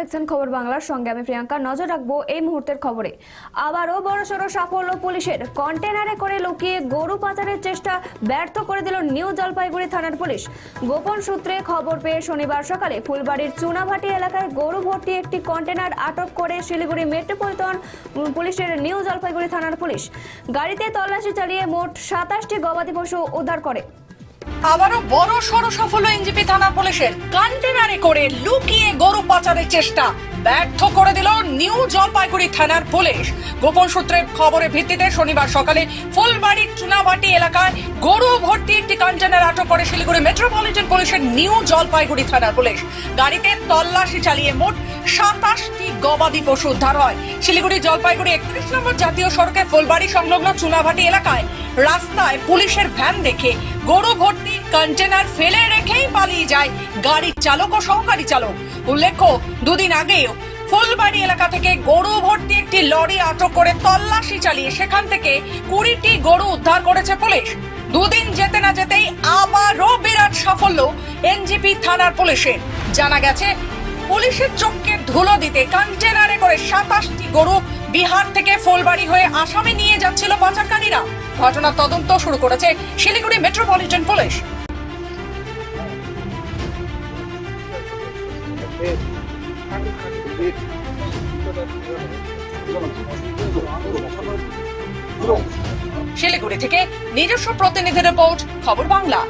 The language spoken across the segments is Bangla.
দেখছেন খবর বাংলার সঙ্গে। আমি প্রিয়াঙ্কা, নজর রাখব এই মুহূর্তের খবরে। আবারও বড়সড় সাফল্য পুলিশের কন্টেনারে করে লুকিয়ে গরু পাচারের চেষ্টা ব্যর্থ করে দিল নিউ জলপাইগুড়ি থানার পুলিশ। গোপন সূত্রে খবর পেয়ে শনিবার সকালে ফুলবাড়ির চুনাভাটি এলাকায় গরু ভর্তি একটি কন্টেনার আটক করে শিলিগুড়ি মেট্রোপলিটন পুলিশের নিউ জলপাইগুড়ি থানার পুলিশ। গাড়িতে তল্লাশি চালিয়ে মোট সাতাশটি গবাদি পশু উদ্ধার করে। আবারও বড় সড় সাফল্য এনজিপি থানা পুলিশের কন্টেনারে করে লুকিয়ে গরু পাচারের চেষ্টা। ব্যর্থ করে দিল নিউ জলপাইগুড়ি থানার পুলিশ। গোপন সূত্রের খবরের ভিত্তিতে শনিবার সকালে ফুলবাড়ির চুনাভাটি এলাকায় গরু ভর্তি একটি কন্টেনার আটক করে শিলিগুড়ি মেট্রোপলিটন পুলিশের নিউ জলপাইগুড়ি থানার পুলিশ। গাড়িতে তল্লাশি চালিয়ে মোট সাতাশটি গবাদি পশু উদ্ধার হয়। শিলিগুড়ি জলপাইগুড়ি একত্রিশ নম্বর জাতীয় সড়কে ফুলবাড়ি সংলগ্ন চুনাভাটি এলাকায় রাস্তায় পুলিশের ভ্যান দেখে গরু ভর্তি কন্টেনার ফেলে রেখেই পালিয়ে যায়। গাড়ির চালক ও সহকারী চালক। উল্লেখ্য, দুদিন আগেও ফুলবাড়ি এলাকা থেকে গরু ভর্তি একটি লরি আটক করে তল্লাশি চালিয়ে সেখান থেকে কুড়িটি গরু উদ্ধার করেছে পুলিশ। দুদিন যেতে না যেতেই আবারও বিরাট সাফল্য এনজিপি থানার পুলিশের জানা গেছে, পুলিশের চোখকে ধুলো দিতে কন্টেনারে করে সাতাশটি গরু বিহার থেকে ফুলবাড়ি হয়ে আসামে নিয়ে যাচ্ছিল পাচারকারীরা। ঘটনার তদন্ত শুরু করেছে শিলিগুড়ি মেট্রোপলিটন পুলিশ। শিলিগুড়ি থেকে নিজস্ব প্রতিনিধি রিপোর্ট, খবর বাংলা।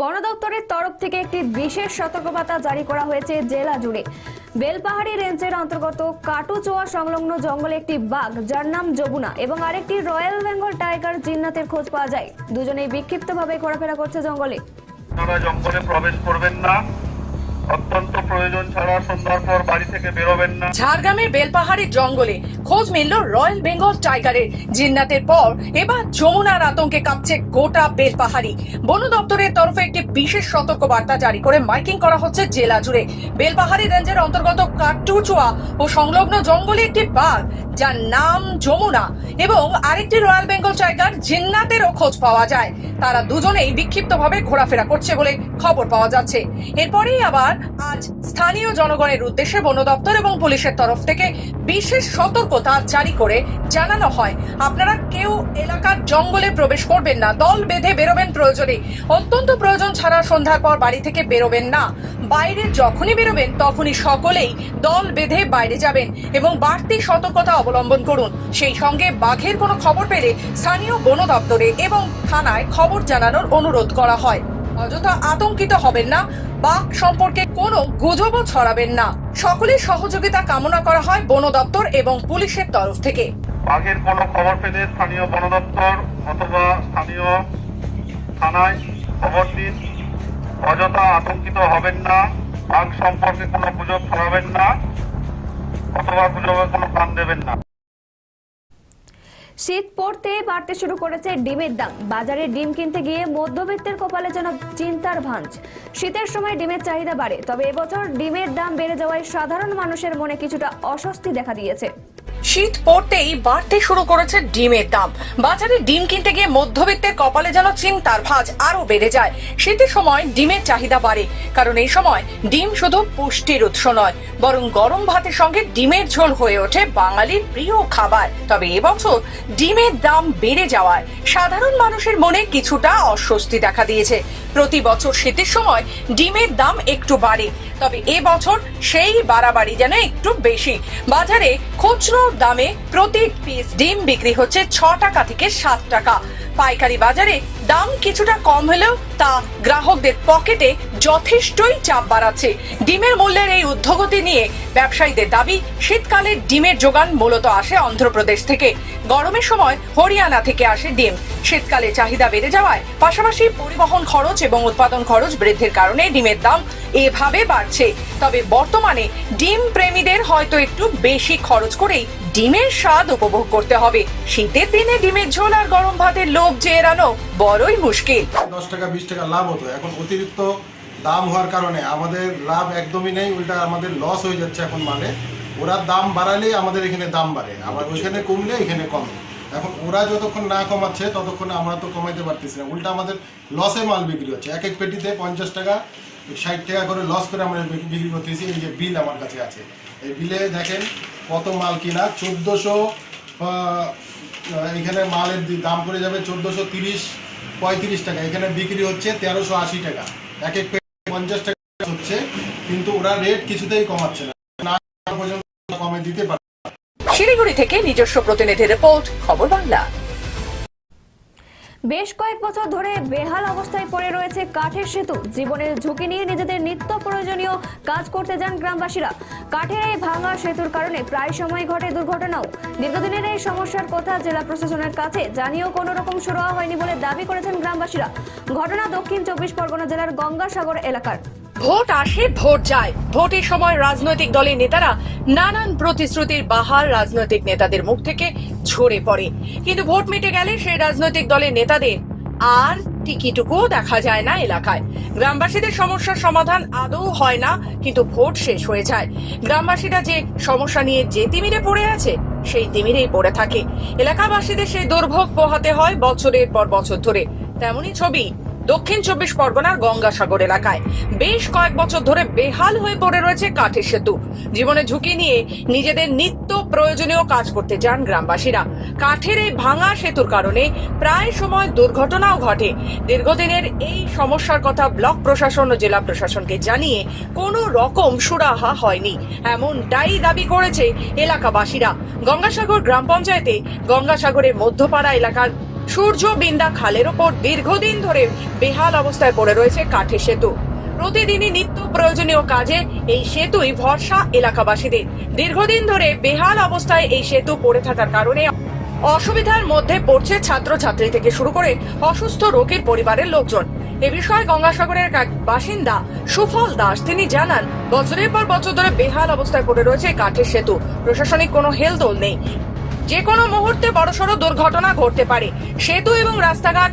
বন দপ্তরের তরফ থেকে একটি বিশেষ সতর্কবার্তা জারি করা হয়েছে জেলা জুড়ে। বেলপাহাড়ি রেঞ্জের অন্তর্গত কাটুচোয়া সংলগ্ন জঙ্গলে একটি বাঘ, যার নাম যমুনা, এবং আরেকটি রয়্যাল বেঙ্গল টাইগার জিন্নাতের খোঁজ পাওয়া যায়। দুজনেই বিক্ষিপ্তভাবে ঘোরাফেরা করছে জঙ্গলে। জঙ্গলে প্রবেশ করবেন না। অত্যন্ত প্রয়োজন ছাড়া সন্ধ্যার পর বাড়ি থেকে বেরোবেন না। ঝাড়গ্রামের বেলপাহাড়ির জঙ্গলে খোঁজ মিলল রয়্যাল বেঙ্গল টাইগারের। জিন্নাতের পর এবার যমুনার আতঙ্কে কাঁপছে গোটা বেলপাহাড়ি। বন দপ্তরের তরফে একটি বিশেষ সতর্ক বার্তা জারি করে মাইকিং করা হচ্ছে জেলা জুড়ে। বেলপাহাড়ি রেঞ্জের অন্তর্গত কাটুচুয়া ও সংলগ্ন জঙ্গলে একটি বাঘ যার নাম যমুনা এবং আরেকটি রয়্যাল বেঙ্গল টাইগার জিন্নাতেরও খোঁজ পাওয়া যায়। তারা দুজনেই বিক্ষিপ্তভাবে ঘোরাফেরা করছে বলে খবর পাওয়া যাচ্ছে। এরপরেই আবার আজ স্থানীয় জনগণের উদ্দেশ্যে বন দপ্তর এবং পুলিশের তরফ থেকে বিশেষ সতর্কতা জারি করে জানানো হয়। আপনারা কেউ এলাকার জঙ্গলে প্রবেশ করবেন না, দল বেঁধে বেরোবেন প্রয়োজনে। অত্যন্ত প্রয়োজন ছাড়া সন্ধ্যার পর বাড়ি থেকে বেরোবেন না। বাইরে যখনই বেরোবেন, তখনই সকলেই দল বেঁধে বাইরে যাবেন এবং বাড়তি সতর্কতা অবলম্বন করুন। সেই সঙ্গে বাঘের কোনো খবর পেলে স্থানীয় বন দপ্তরে এবং থানায় খবর জানানোর অনুরোধ করা হয়। অযথা আতঙ্কিত হবেন না। বাঘ সম্পর্কে কোনো গুজবও ছড়াবেন না। সকলের সহযোগিতা কামনা করা হয় বন দপ্তর এবং পুলিশের তরফ থেকে। বাঘের কোনো খবর পেলে স্থানীয় বন দপ্তর অথবা স্থানীয় থানায় খবর দিন। অযথা আতঙ্কিত হবেন না। বাঘ সম্পর্কে কোনো গুজব ছড়াবেন না। শীত পড়তে বাড়তে শুরু করেছে ডিমের দাম। বাজারে ডিম কিনতে গিয়ে মধ্যবিত্তের কপালে যেন চিন্তার ভাঞ্জ শীতের সময় ডিমের চাহিদা বাড়ে, তবে এবছর ডিমের দাম বেড়ে যাওয়ায় সাধারণ মানুষের মনে কিছুটা অস্বস্তি দেখা দিয়েছে। শীত পড়তেই বাড়তে শুরু করেছে ডিমের দাম। বাজারে ডিম কিনতে গিয়ে মধ্যবিত্তের কপালে যেন চিন্তার ভাঁজ আরও বেড়ে যায়। শীতের সময় ডিমের চাহিদা বাড়ে, কারণ এই সময় ডিম শুধু পুষ্টির উৎস নয়, বরং গরম ভাতের সঙ্গে ডিমের ঝোল হয়ে ওঠে বাঙালির প্রিয় খাবার। তবে এবছর ডিমের দাম বেড়ে যাওয়ায় সাধারণ মানুষের মনে কিছুটা অস্বস্তি দেখা দিয়েছে। প্রতি বছর শীতের সময় ডিমের দাম একটু বাড়ে, তবে এবছর সেই বাড়াবাড়ি যেন একটু বেশি। বাজারে খুচরো দামে প্রতি পিস ডিম বিক্রি হচ্ছে ছ টাকা থেকে সাত টাকা। পাইকারি বাজারে দাম কিছুটা কম হলেও তা গ্রাহকদের পকেটে যথেষ্টই চাপ বাড়াচ্ছে। ডিমের মূল্যের এই উদ্যোগতি নিয়ে ব্যবসায়ীদের দাবি, শীতকালে ডিমের যোগান মূলত আসে অন্ধ্রপ্রদেশ থেকে। গরমের সময় হরিয়ানা থেকে আসে ডিম। শীতকালে চাহিদা বেড়ে যাওয়ায় পাশাপাশি পরিবহন খরচ এবং উৎপাদন খরচ বৃদ্ধির কারণে ডিমের দাম এভাবে বাড়ছে। তবে বর্তমানে ডিম প্রেমীদের হয়তো একটু বেশি খরচ করেই ডিমের স্বাদ উপভোগ করতে হবে। শীতের দিনে ডিমের ঝোল আর গরম ভাতের লোভ যে এড়ানো বড়ই মুশকিল। দশ টাকা, বিশ টাকা লাভ হতো। এখন অতিরিক্ত দাম হওয়ার কারণে আমাদের লাভ একদমই নেই, উল্টা আমাদের লস হয়ে যাচ্ছে এখন মালে। ওরা দাম বাড়ালেই আমাদের এখানে দাম বাড়ে। আবার ওইখানে কমলে এখানে কমে। এখন ওরা যতক্ষণ না কমাচ্ছে ততক্ষণ আমরা তো কমাইতে পারতেছি না। উল্টা আমাদের লসে মাল বিক্রি হচ্ছে। এক এক পেটিতে পঞ্চাশ টাকা ষাট টাকা করে লস করে আমরা বিক্রি- করতেছি। এই যে বিল আমার কাছে আছে। এই বিলে দেখেন কত মাল কিনা। চোদ্দোশো এখানে মালের দাম পড়ে যাবে চোদ্দোশো তিরিশ পঁয়ত্রিশ টাকা। এখানে বিক্রি হচ্ছে তেরোশো আশি টাকা। এক এক পেটি পঞ্চাশ টাকা হচ্ছে। কিন্তু ওরা রেট কিছুতেই কমাচ্ছে না। না পর্যন্ত কমে দিতে পারে শিলিগুড়ি থেকে নিজস্ব প্রতিনিধি রিপোর্ট, খবর বাংলা। বেশ কয়েক বছর ধরে বেহাল অবস্থায় পড়ে রয়েছে কাঠের সেতু। জীবনের ঝুঁকি নিয়ে নিজেদের নিত্য প্রয়োজনীয় কাজ করতে যান গ্রামবাসীরা। কাঠের এই ভাঙা সেতুর কারণে প্রায় সময় ঘটে দুর্ঘটনাও। দীর্ঘদিনের এই সমস্যার কথা জেলা প্রশাসনের কাছে জানিয়েও কোনো রকম সুরাহা হয়নি বলে দাবি করেছেন গ্রামবাসীরা। ঘটনা দক্ষিণ চব্বিশ পরগনা জেলার গঙ্গাসাগর এলাকার। ভোট আসে, ভোট যায়। ভোটের সময় রাজনৈতিক দলের নেতারা নানান প্রতিশ্রুতির বাহার রাজনৈতিক নেতাদের মুখ থেকে ঝরে পড়ে। কিন্তু ভোট মিটে গেলে সেই রাজনৈতিক দলের নেতাদের আর টিকিটুকুও দেখা যায় না এলাকায়। গ্রামবাসীদের সমস্যার সমাধান আদৌ হয় না, কিন্তু ভোট শেষ হয়ে যায়। গ্রামবাসীরা যে সমস্যা নিয়ে যে তিমিরে পড়ে আছে, সেই তিমিরেই পড়ে থাকে। এলাকাবাসীদের সেই দুর্ভোগ পোহাতে হয় বছরের পর বছর ধরে। তেমনই ছবি দক্ষিণ চব্বিশ পরগনার গঙ্গাসাগর এলাকায়। বেশ কয়েক বছর ধরে বেহাল হয়ে পড়ে রয়েছে কাঠের সেতু। জীবনে ঝুঁকি নিয়ে নিজেদের নিত্য প্রয়োজনীয় কাজ করতে যান গ্রামবাসীরা। কাঠের এই ভাঙা সেতুর কারণে প্রায় সময় দুর্ঘটনাও ঘটে। দীর্ঘদিনের এই সমস্যার কথা ব্লক প্রশাসন ও জেলা প্রশাসনকে জানিয়ে কোনো রকম সুরাহা হয়নি। এমনটাই দাবি করেছে এলাকাবাসীরা। গঙ্গাসাগর গ্রাম পঞ্চায়েতে গঙ্গাসাগরের মধ্যপাড়া এলাকার সূর্য বিন্দা খালের ওপর দীর্ঘদিন ধরে বেহাল অবস্থায় পড়ে রয়েছে কাঠের সেতু। প্রতিদিনই নিত্য প্রয়োজনীয় কাজে এই সেতুই ভরসা এলাকাবাসীদের। দীর্ঘদিন ধরে বেহাল অবস্থায় এই সেতু পড়ে থাকার কারণে অসুবিধার মধ্যে পড়ছে ছাত্রছাত্রী থেকে শুরু করে অসুস্থ রোগীর পরিবারের লোকজন। এ বিষয়ে গঙ্গাসাগরের এক বাসিন্দা সুফল দাস, তিনি জানান, বছরের পর বছর ধরে বেহাল অবস্থায় পড়ে রয়েছে কাঠের সেতু। প্রশাসনিক কোনো হেলদোল নেই। যে কোনো মুহূর্তে বড়সড় দুর্ঘটনা ঘটতে পারে। সেতু এবং রাস্তাঘাট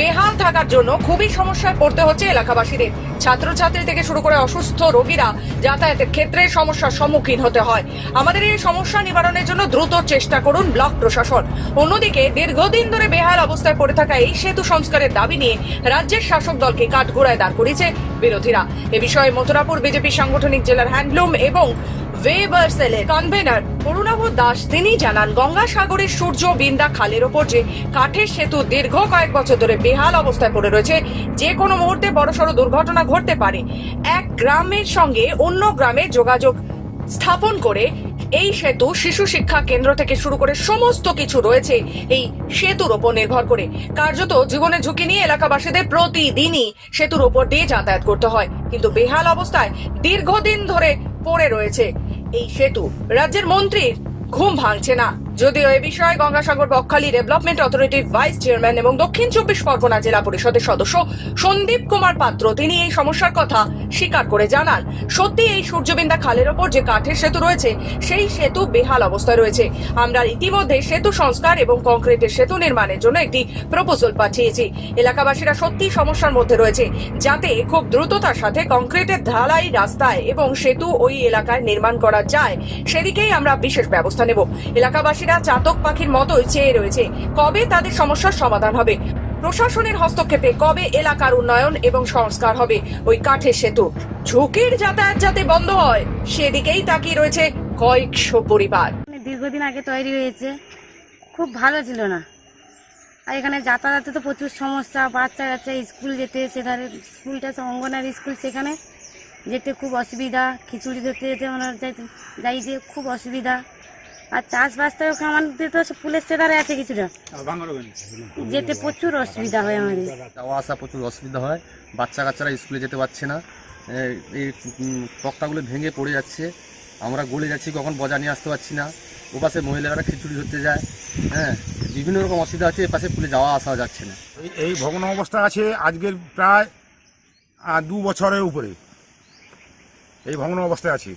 বেহাল থাকার জন্য খুবই সমস্যায় পড়তে হচ্ছে এলাকাবাসীদের। ছাত্রছাত্রী থেকে শুরু করে অসুস্থ রোগীরা যাতায়াতের ক্ষেত্রে সমস্যার সম্মুখীন হতে হয়। আমাদের এই সমস্যা নিবারণের জন্য দ্রুত চেষ্টা করুন ব্লক প্রশাসন। অন্যদিকে, দীর্ঘদিন ধরে বেহাল অবস্থায় পড়ে থাকা এই সেতু সংস্কারের দাবি নিয়ে রাজ্যের শাসক দলকে কাঠগোড়ায় দাঁড় করিয়েছে বিরোধীরা। এ বিষয়ে মথুরাপুর বিজেপি সাংগঠনিক জেলার হ্যান্ডলুম এবং কনভেনার দাস, তিনি জানান, গঙ্গাসাগরের সূর্য বিন্দা খালের ওপর যে কাঠের সেতু দীর্ঘ কয়েক বছর ধরে বেহাল অবস্থায় পড়ে রয়েছে, যে কোনো মুহূর্তে বড়সড় দুর্ঘটনা ঘটতে পারে। এক গ্রামের সঙ্গে অন্য গ্রামের যোগাযোগ স্থাপন করে এই সেতু শিশু শিক্ষা কেন্দ্র থেকে শুরু করে সমস্ত কিছু রয়েছে এই সেতুর ওপর নির্ভর করে। কার্যত জীবনের ঝুঁকি নিয়ে এলাকাবাসীদের প্রতিদিনই সেতুর ওপর দিয়ে যাতায়াত করতে হয়। কিন্তু বেহাল অবস্থায় দীর্ঘদিন ধরে পড়ে রয়েছে এই সেতু রাজ্যের মন্ত্রীর। ঘুম ভাঙছে না। যদিও এ বিষয়ে গঙ্গাসাগর বকখালি ডেভেলপমেন্ট অথরিটির ভাইস চেয়ারম্যান এবং দক্ষিণ চব্বিশ পরগনা জেলা পরিষদের সদস্য সন্দীপ কুমার পাত্র, তিনি এই সমস্যার কথা স্বীকার করে জানান। সত্যি এই সূর্যবিন্দা খালের ওপর যে কাঠের সেতু রয়েছে, সেই সেতু বেহাল অবস্থায় রয়েছে। আমরা ইতিমধ্যে সেতু সংস্কার এবং কংক্রিটের সেতু নির্মাণের জন্য একটি প্রপোজাল পাঠিয়েছি। এলাকাবাসীরা সত্যি সমস্যার মধ্যে রয়েছে, যাতে খুব দ্রুততার সাথে কংক্রিটের ঢালাই রাস্তায় এবং সেতু ওই এলাকায় নির্মাণ করা যায়। সেদিকেই আমরা বিশেষ ব্যবস্থা নেব। এলাকাবাসীরা চাতক পাখির মতোই চেয়ে রয়েছে। কবে তাদের সমস্যার সমাধান হবে? প্রশাসনের হস্তক্ষেপে কবে এলাকার উন্নয়ন এবং সংস্কার হবে? ওই কাঠের সেতু। ঝুঁকির যাতায়াত যাতে বন্ধ হয়, সেদিকেই তাকিয়ে রয়েছে কয়েকশো পরিবার। মানে দীর্ঘদিন আগে তৈরি হয়েছে। খুব ভালো ছিল না। আর এখানে যাতায়াতে তো প্রচুর সমস্যা। বাচ্চা কাচ্চা স্কুল যেতে সেখানে স্কুলটা অঙ্গনারী স্কুল। সেখানে যেতে খুব অসুবিধা। খিচুড়ি ধরতে যেতে আমরা যাইতে- যাইতে খুব অসুবিধা। আর চাষবাসটাও আমাদের তো ফুলের সেদারে আছে কিছুটা। যেতে প্রচুর অসুবিধা হয় আমাদের। যাওয়া আসা প্রচুর অসুবিধা হয়। বাচ্চা কাচ্চারা স্কুলে যেতে পারছে না। এই তক্তাগুলো ভেঙে পড়ে যাচ্ছে। আমরা গলে যাচ্ছি কখন বজা নিয়ে আসতে পারছি না। ওপাশে মহিলারা খিচুড়ি ধরতে যায়। হ্যাঁ বিভিন্ন রকম অসুবিধা আছে এপাশে পুলে যাওয়া আসা যাচ্ছে না। এই- এই ভগ্ন অবস্থা আছে আজকের প্রায় দু বছরের উপরে। এই ভগ্ন অবস্থায় আছে।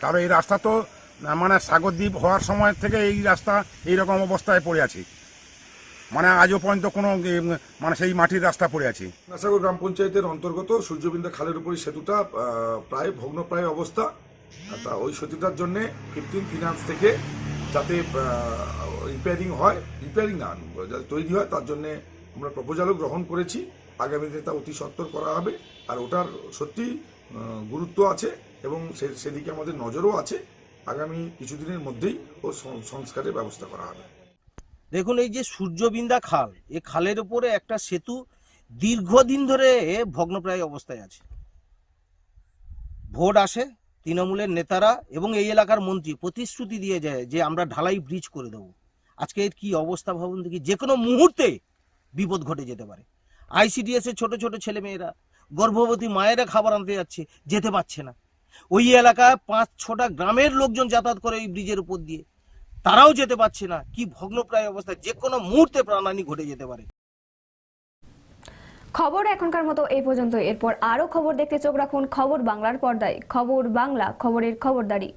কারণ এই রাস্তা তো মানে সাগরদ্বীপ হওয়ার সময় থেকে এই রাস্তা এই রকম অবস্থায় পড়ে আছে। মানে আজও পর্যন্ত কোনো মানে সেই মাটির রাস্তা পড়ে আছে। নাসাগর গ্রাম পঞ্চায়েতের অন্তর্গত সূর্যবিন্দা খালের উপরই সেতুটা প্রায় ভগ্নপ্রায় অবস্থা। তা ওই সেতুটার জন্য ফিফটিন ফিনান্স থেকে যাতে রিপেয়ারিং হয় রিপেয়ারিং না, যাতে তৈরি হয়, তার জন্য আমরা প্রপোজালও গ্রহণ করেছি। আগামী দিনে তা অতি সত্তর করা হবে। আর ওটার সত্যি গুরুত্ব আছে এবং সেদিকে আমাদের নজরও আছে। আগামী কিছুদিনের মধ্যেই ও সংস্কারের ব্যবস্থা করা হবে। দেখুন, এই যে সূর্যবিন্দা খাল এই খালের উপরে একটা সেতু দীর্ঘদিন ধরে ভগ্নপ্রায় অবস্থায় আছে। ভোট আসে, তৃণমূলের নেতারা এবং এই এলাকার মন্ত্রী প্রতিশ্রুতি দিয়ে যায় যে আমরা ঢালাই ব্রিজ করে দেবো। আজকে এর কি অবস্থা ভাবুন দেখি, যে কোনো মুহূর্তে বিপদ ঘটে যেতে পারে। আইসিডিএস এর ছোট ছোট ছেলে মেয়েরা গর্ভবতী মায়েরা খাবার আনতে যাচ্ছে, যেতে পারছে না। ওই এলাকায় পাঁচ ছটা গ্রামের লোকজন যাতায়াত করে ওই ব্রিজের উপর দিয়ে। তারাও যেতে পারছে না। কি ভগ্নপ্রায় অবস্থা। যে কোনো মুহূর্তে প্রাণহানি ঘটে যেতে পারে। খবর এখনকার মতো এই পর্যন্ত। এরপর আরও খবর দেখতে চোখ রাখুন খবর বাংলার পর্দায়। খবর বাংলা, খবরের খবরদারি।